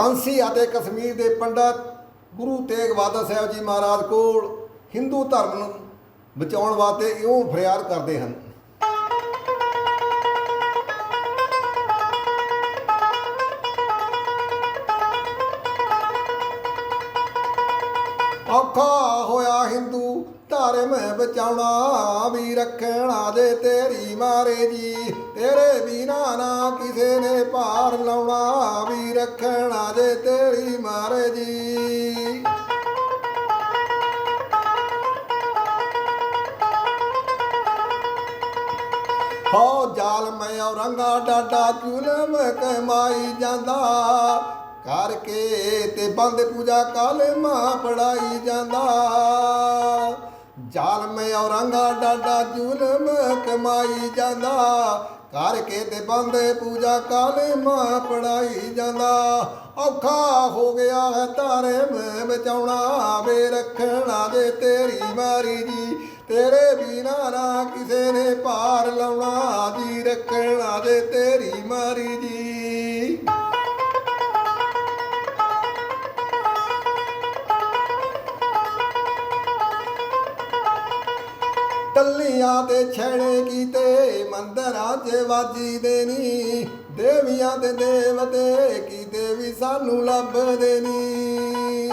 ਕਾਂਸੀ ਅਤੇ ਕਸ਼ਮੀਰ ਦੇ ਪੰਡਤ ਗੁਰੂ ਤੇਗ ਬਹਾਦਰ ਸਾਹਿਬ ਜੀ ਮਹਾਰਾਜ ਕੋਲ ਹਿੰਦੂ ਧਰਮ ਨੂੰ ਬਚਾਉਣ ਵਾਸਤੇ ਇਉਂ ਫਰਿਆਦ ਕਰਦੇ ਹਨ। ਔਖਾ ਹੋਇਆ ਹਿੰਦੂ ਧਰਮ ਬਚਾਉਣਾ ਵੀ ਰੱਖਣਾ ਦੇ ਤੇਰੀ ਮਾਰੇ ਜੀ। ਤੇਰੇ ਬਿਨਾ ਨਾ ਕਿਸੇ ਨੇ ਭਾਰ ਲਾਉਣਾ ਵੀ ਰੱਖਣਾ ਦੇ ਤੇਰੀ ਮਾਰੇ ਜੀ। ਹੋ ਜਾਲ ਮੈਂ ਔਰੰਗਾ ਡਾਡਾ ਜ਼ੁਲਮ ਕਮਾਈ ਜਾਂਦਾ। ਕਰਕੇ ਤੇ ਬੰਦ ਪੂਜਾ ਕਾਲਮਾ ਪੜਾਈ ਜਾਂਦਾ। ਜਾਲ ਔਰੰਗਾ ਡਾਡਾ ਜ਼ੁਲਮ ਕਮਾਈ ਜਾਂਦਾ। ਕਰਕੇ ਤੇ ਬੰਦ ਪੂਜਾ ਕਾਲਮਾ ਪੜਾਈ ਜਾਂਦਾ। ਔਖਾ ਹੋ ਗਿਆ ਹੈ ਤਾਰੇ ਮੈਂ ਬਚਾਉਣਾ, ਵੇ ਰੱਖਣਾ ਦੇ ਤੇਰੀ ਮਾਰੀ ਜੀ। ਤੇਰੇ ਬਿਨਾ ਨਾ ਕਿਸੇ ਨੇ ਪਾਰ ਲਾਉਣਾ, ਜੀ ਰੱਖਣਾ ਦੇ ਤੇਰੀ ਮਾਰੀ ਜੀ। ਟੱਲੀਆਂ ਤੇ ਛੇੜੇ ਕੀਤੇ, ਮੰਦਰਾਂ 'ਚ ਵਾਜੀ ਦੇਨੀ ਦੇਵੀਆਂ ਤੇ ਦੇਵਤੇ ਕੀਤੇ ਵੀ ਸਾਨੂੰ ਲੱਭਦੇ ਨੀ।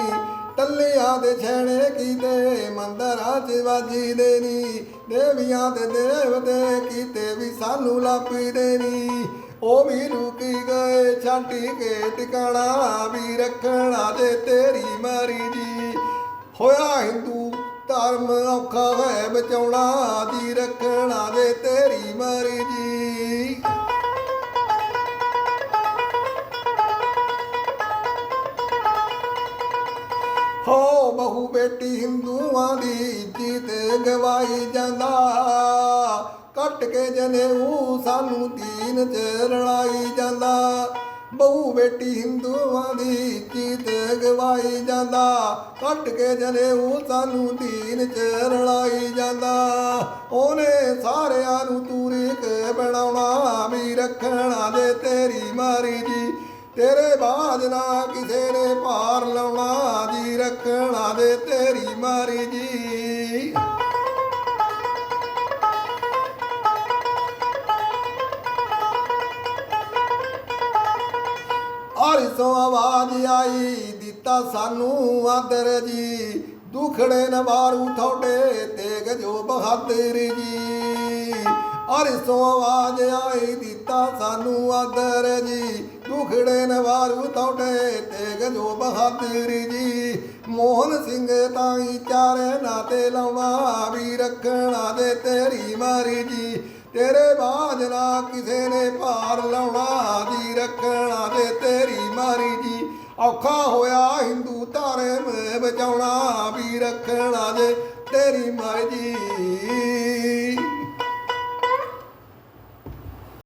ਟੱਲੀਆਂ ਤੇ ਛੇੜੇ ਕੀਤੇ, ਮੰਦਰਾਂ 'ਚ ਵਾਜੀ ਦੇਨੀ ਦੇਵੀਆਂ ਤੇ ਦੇਵਤੇ ਕੀਤੇ ਵੀ ਸਾਨੂੰ ਲੱਭਦੇ ਨੀ। ਉਹ ਵੀ ਰੁਕੀ ਗਏ ਛਾਂਟੀ ਕੇ ਟਿਕਾਣਾ ਵੀ ਰੱਖਣਾ ਤੇ ਤੇਰੀ ਮਾਰੀ ਜੀ। ਹੋਇਆ ਹਿੰਦੂ ਧਰਮ ਔਖਾ ਹੈ ਬਚਾਉਣਾ ਦੀ ਰੱਖਣਾ ਦੇ ਤੇਰੀ ਮਰੀ ਜੀ ਹੋ ਬਹੂ ਬੇਟੀ ਹਿੰਦੂਆਂ ਦੀ ਇੱਜ਼ਤ ਗਵਾਈ ਜਾਂਦਾ। ਕੱਟ ਕੇ ਜਨੇਊ ਸਾਨੂੰ ਦੀਨ ਚ ਰਲਾਈ ਜਾਂਦਾ। ਬਹੂ ਬੇਟੀ ਹਿੰਦੂਆਂ ਦੀ ਇੱਜ਼ਤ ਗਵਾਈ ਜਾਂਦਾ। ਕੱਟ ਕੇ ਜਨੇਊ ਸਾਨੂੰ ਦੀਨ ਚ ਰਲਾਈ ਜਾਂਦਾ। ਉਹਨੇ ਸਾਰਿਆਂ ਨੂੰ ਤੂਰੀ ਬਣਾਉਣਾ ਵੀ ਰੱਖਣਾ ਦੇ ਤੇਰੀ ਮਾਰੀ ਜੀ। ਤੇਰੇ ਬਾਜ ਨਾ ਕਿਸੇ ਨੇ ਪਾਰ ਲਾਉਣਾ ਜੀ ਰੱਖਣਾ ਦੇ ਤੇਰੀ ਮਾਰੀ ਜੀ। ਆਰਿਸੋਂ ਆਵਾਜ਼ ਆਈ, ਦਿੱਤਾ ਸਾਨੂੰ ਆਦਰ ਜੀ। ਦੁਖੜੇ ਨਵਾਰੂ ਤੁਹਾਡੇ ਤੇਗ ਜੋ ਬਹਾਦਰ ਜੀ। ਆਰਿਸੋਂ ਆਵਾਜ਼ ਆਈ, ਦਿੱਤਾ ਸਾਨੂੰ ਆਦਰ ਜੀ। ਦੁਖੜੇ ਨਵਾਰੂ ਤੁਹਾਡੇ ਤੇਗ ਜੋ ਬਹਾਦਰ ਜੀ। ਮੋਹਨ ਸਿੰਘ ਤਾਈ ਚਾਰੇ ਨਾ ਤੇ ਲਾਉਣਾ, ਵੀ ਰੱਖਣਾ ਦੇ ਤੇਰੀ ਮਾਰੀ ਜੀ ਤੇਰੇ ਬਾਜ ਨਾ ਕਿਸੇ ਨੇ ਭਾਰ ਲਾਉਣਾ ਜੀ ਰੱਖਣਾ ਦੇ ਤੇਰੀ ਮਾਰੀ ਜੀ। ਔਖਾ ਹੋਇਆ ਹਿੰਦੂ ਧਾਰੇ ਮੈਂ ਬਚਾਉਣਾ ਵੀ ਰੱਖਣਾ ਦੇ ਤੇਰੀ ਮਰਜ਼ੀ।